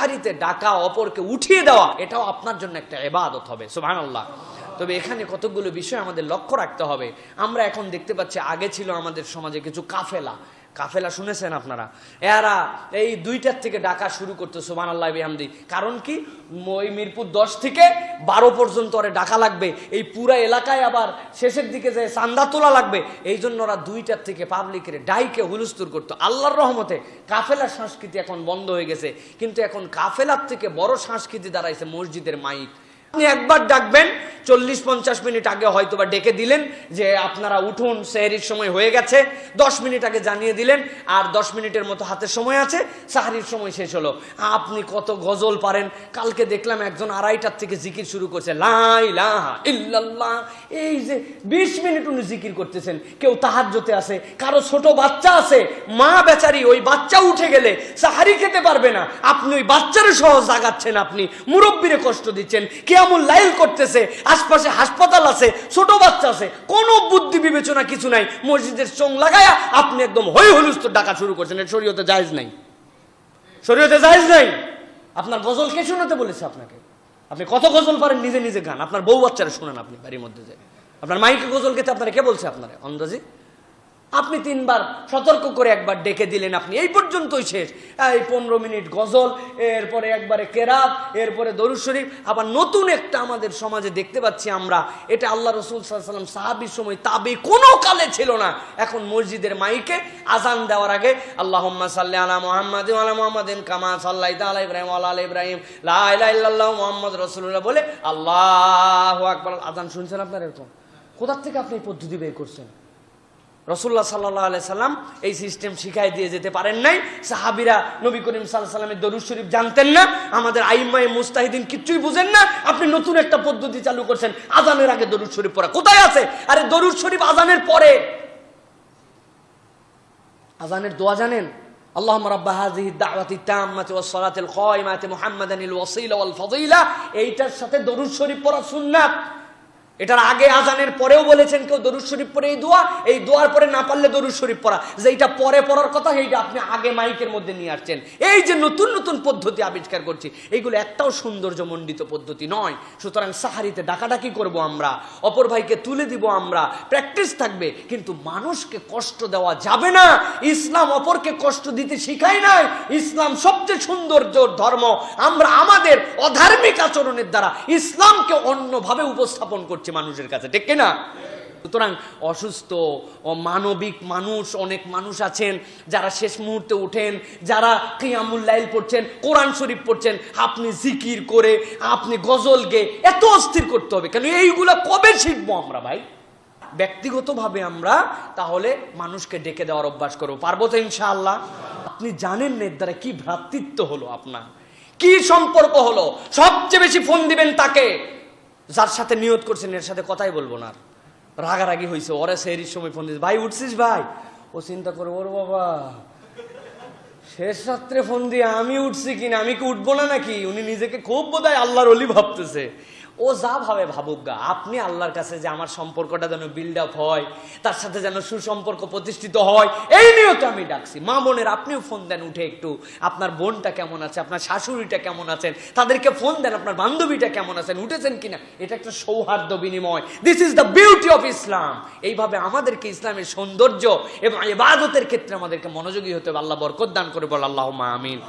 হারিতে ডাকা, অপরকে উঠিয়ে দেওয়া, এটাও আপনার জন্য একটা এবাদত হবে সুবহান আল্লাহ তবে এখানে কতগুলো বিষয় আমাদের লক্ষ্য রাখতে হবে। আমরা এখন দেখতে পাচ্ছি, আগে ছিল আমাদের সমাজে কিছু কাফেলা। কাফেলা শুনেছেন আপনারা? এরা এই দুইটার থেকে ডাকা শুরু করতো সুবান আল্লাহ বিহামদি। কারণ কি? ওই মিরপুর দশ থেকে বারো পর্যন্ত ওরে ডাকা লাগবে। এই পুরা এলাকায় আবার শেষের দিকে যে চান্দা তোলা লাগবে এই জন্য ওরা দুইটার থেকে পাবলিকের ডাইকে হুলুস্তুর করতো। আল্লাহর রহমতে কাফেলার সংস্কৃতি এখন বন্ধ হয়ে গেছে। কিন্তু এখন কাফেলার থেকে বড় সংস্কৃতি দাঁড়াইছে মসজিদের মাইক। আপনি একবার ডাকবেন, চল্লিশ পঞ্চাশ মিনিট আগে হয়তো বা ডেকে দিলেন যে আপনারা উঠুন, সেহরির সময় হয়ে গেছে, দশ মিনিট আগে জানিয়ে দিলেন, আর দশ মিনিটের মতো হাতে সময় আছে, সাহারির সময় শেষ হলো। আপনি কত গজল পারেন, কালকে দেখলাম একজন আড়াইটার থেকে জিকির শুরু করছে লাই লাহা ইল্লাল্লাহ, এই যে বিশ মিনিট উনি জিকির করতেছেন, কেউ তাহাজ্জতে আছে, কারও ছোট বাচ্চা আছে, মা বেচারি, ওই বাচ্চা উঠে গেলে সাহারি খেতে পারবে না, আপনি ওই বাচ্চারও সহ জাগাচ্ছেন আপনি, মুরব্বীরে কষ্ট দিচ্ছেন কেমন লাইল করতেছে, আশপাশে হাসপাতাল আছে, ছোট বাচ্চা আছে, কোনো বুদ্ধি বিবেচনা কিছু নাই, মসজিদের চোং লাগায়া আপনি একদম হই হলুস্ত ডাকা শুরু করছেন, এটা শরীয়তে জায়েজ নাই। শরীয়তে জায়েজ নাই? আপনার গজল কে শোনাতে বলেছে আপনাকে? আপনি কত গজল পারেন, নিজে নিজে গান? আপনার বউ বাচ্চারা শোনেন আপনি বাড়ির মধ্যে যে। আপনার মাইকে গজল খেতে আপনারা কে বলছে আপনারা? অন্দাজি আপনি তিনবার সতর্ক করে একবার ডেকে দিলেন আপনি। এই পর্যন্তই শেষ। এই পনেরো মিনিট গজল, এরপরে একবারে কেরাত, এরপরে দরুদ শরীফ। আবার নতুন একটা আমাদের সমাজে দেখতে পাচ্ছি আমরা। এটা আল্লাহ রসুল সাল্লাম সাহাবির সময় তাবে কোনো কালে ছিল না। এখন মসজিদের মাইকে আজান দেওয়ার আগে আল্লাহ সাল্লি আলা মোহাম্মদ আলা মোহাম্মদিন কামা সাল্লাহ তালা ইব্রাহিম আল্লাহ ইব্রাহিম। লাহ মোহাম্মদ রসুল্লাহ বলে আল্লাহ আকবর। আজান শুনছেন আপনার এরকম? কোথার থেকে আপনি এই পদ্ধতি বের করছেন? রসুল্লাহ সাল্লাহ আলাই সাল্লাম এই সিস্টেম শিখাই দিয়ে যেতে পারেন নাই সাহাবিরা নবী করিম সাল্লাহ সাল্লামের দরুদ শরীফ জানতেন না আমাদের আইম্মাই মুস্তাহিদিন কিচ্ছুই বুঝেন না আপনি নতুন একটা পদ্ধতি চালু করছেন আজানের আগে দরুদ শরীফ পড়া কোথায় আছে আরে দরুদ শরীফ আজানের পরে আজানের দোয়া জানেন اللهم رب هذه الدعوة التامة والصلاة القائمة محمدا الوسيلة والفضيلة এইটার সাথে দরুদ শরীফ পড়া সুন্নাত এটার আগে আজানের পরেও বলেছেন কেউ দরুদ শরীফ পরে এই দোয়া, এই দোয়ার পরে না পারলে দরুদ শরীফ পড়া। যে এইটা পরে পড়ার কথা এইটা আপনি আগে মাইকের মধ্যে নিয়ে আসছেন। এই যে নতুন নতুন পদ্ধতি আবিষ্কার করছি, এইগুলো একটাও সৌন্দর্যমণ্ডিত পদ্ধতি নয়। সুতরাং সাহারিতে ডাকাডাকি করব আমরা, অপর ভাইকে তুলে দিব আমরা, প্র্যাকটিস থাকবে, কিন্তু মানুষকে কষ্ট দেওয়া যাবে না। ইসলাম অপরকে কষ্ট দিতে শিখায় নাই। ইসলাম সবচেয়ে সৌন্দর্য ধর্ম। আমরা আমাদের অধার্মিক আচরণের দ্বারা ইসলামকে অন্যভাবে উপস্থাপন করছি। মানুষের কাছে, ঠিক না সুতরাং অসুস্থ মানবিক মানুষ, অনেক মানুষ আছেন, যারা শেষ মুহূর্তে উঠেন যারা কিয়ামুল লাইল পড়ছেন, কোরআন শরীফ পড়ছেন, আপনি জিকির করে, আপনি গজল গে, এত অস্থির করতে হবে কেন? এইগুলা কবে শিখব আমরা ভাই? ব্যক্তিগতভাবে আমরা তাহলে মানুষকে ডেকে দেওয়ার অভ্যাস করব। পারব তো ইনশাআল্লাহ? আপনি জানেন না এর দ্বারা কি ভ্রাতৃত্ব হলো আপনার? কি সম্পর্ক হলো? সবচেয়ে বেশি ফোন দিবেন তাকে। যার সাথে নিয়ত করছেন, এর সাথে কথাই বলব না। রাগারাগি হয়েছে ওরে সেরির সময় ফোন দিয়েছে। ভাই, উঠছিস ভাই? ও চিন্তা করে, ওর বাবা, শেষ রাত্রে ফোন দিয়ে আমি উঠছি কিনা, আমি কি উঠবো না নাকি? উনি নিজেকে খুব বোধহয় আল্লাহর অলি ভাবতেছে। ও যা ভাবে ভাবুক গা, আপনি আল্লাহর কাছে যে আমার সম্পর্কটা যেন বিল্ড আপ হয়, তার সাথে যেন সুসম্পর্ক প্রতিষ্ঠিত হয়, এই নিয়েও আমি ডাকছি। মা বোনের, আপনিও ফোন দেন উঠে একটু। আপনার বোনটা কেমন আছে? আপনার শাশুড়িটা কেমন আছেন? তাদেরকে ফোন দেন, আপনার বান্ধবীটা কেমন আছেন? উঠেছেন কিনা? এটা একটা সৌহার্দ্য বিনিময়। This is the beauty of Islam এইভাবে আমাদেরকে ইসলামের সৌন্দর্য এবং ইবাদতের ক্ষেত্রে আমাদেরকে মনোযোগী হতে হবে। আল্লাহ বরকত দান করে বল আল্লাহ মা আমিন।